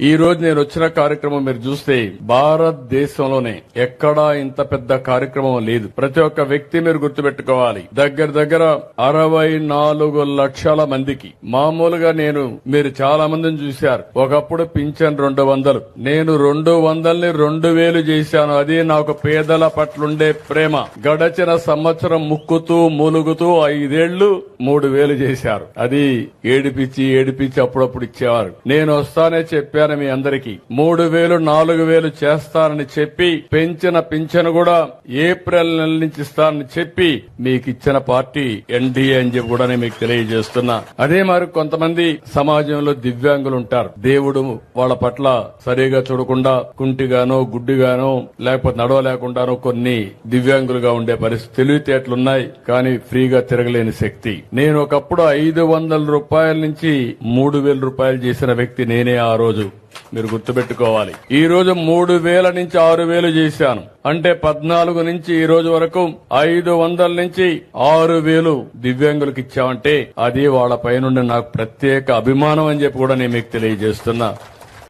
ఈ రోజు నేను వచ్చిన కార్యక్రమం మీరు చూస్తే భారతదేశంలోనే ఎక్కడా ఇంత పెద్ద కార్యక్రమం లేదు. ప్రతి ఒక్క వ్యక్తి మీరు గుర్తుపెట్టుకోవాలి. దగ్గర దగ్గర అరవై నాలుగు లక్షల మందికి. మామూలుగా నేను మీరు చాలా మందిని చూశారు. ఒకప్పుడు పింఛన్ రెండు వందలు. నేను రెండు వందల్ని రెండు వేలు చేశాను. అది నాకు పేదల పట్లుండే ప్రేమ. గడచిన సంవత్సరం ముక్కుతూ మూలుగుతూ ఐదేళ్ళు మూడు వేలు చేశారు. అది ఏడిపించి ఏడిపించి అప్పుడప్పుడు ఇచ్చేవారు. నేను వస్తానే చెప్పాను. మీ అందరికి. మూడు వేలు నాలుగు వేలు చేస్తానని చెప్పి పెంచిన పింఛను కూడా ఏప్రిల్ నెల నుంచి ఇస్తానని చెప్పి మీకు ఇచ్చిన పార్టీ ఎన్డీఏ అని చెప్పి కూడా నేను మీకు తెలియజేస్తున్నా. అదే మరి కొంతమంది సమాజంలో దివ్యాంగులు ఉంటారు. దేవుడు వాళ్ళ పట్ల సరిగా చూడకుండా కుంటిగానో గుడ్డిగానో లేకపోతే నడవలేకుండానో కొన్ని దివ్యాంగులుగా ఉండే పరిస్థితి తెలివితేటలున్నాయి. కానీ ఫ్రీగా తిరగలేని శక్తి. నేను ఒకప్పుడు ఐదు వందల రూపాయల నుంచి మూడు వేల రూపాయలు చేసిన వ్యక్తి నేనే ఆ రోజు. మీరు గుర్తుపెట్టుకోవాలి. ఈ రోజు మూడు వేల నుంచి ఆరు వేలు చేశాను. అంటే పద్నాలుగు నుంచి ఈ రోజు వరకు ఐదు వందల నుంచి ఆరు వేలు దివ్యాంగులకు ఇచ్చామంటే అది వాళ్ళ పైనుండి నాకు ప్రత్యేక అభిమానం అని చెప్పి కూడా నేను మీకు తెలియజేస్తున్నా.